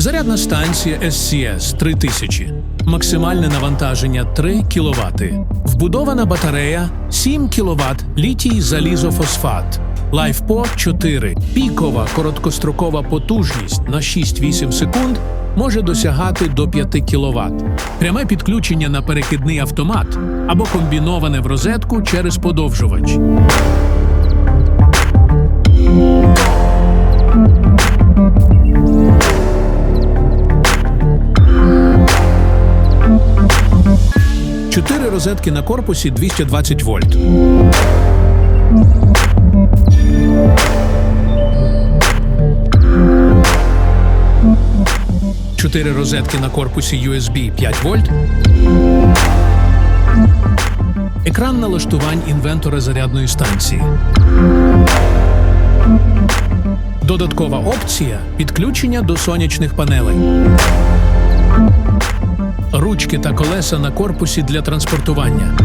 Зарядна станція SCS 3000. Максимальне навантаження 3 кВт. Вбудована батарея 7 кВт літій залізофосфат. LifePod 4. Пікова короткострокова потужність на 6-8 секунд може досягати до 5 кВт. Пряме підключення на перекидний автомат або комбіноване в розетку через подовжувач. Чотири розетки на корпусі 220 вольт. Чотири розетки на корпусі USB 5 вольт. Екран налаштувань інвентора зарядної станції. Додаткова опція підключення до сонячних панелей. Ручки та колеса на корпусі для транспортування.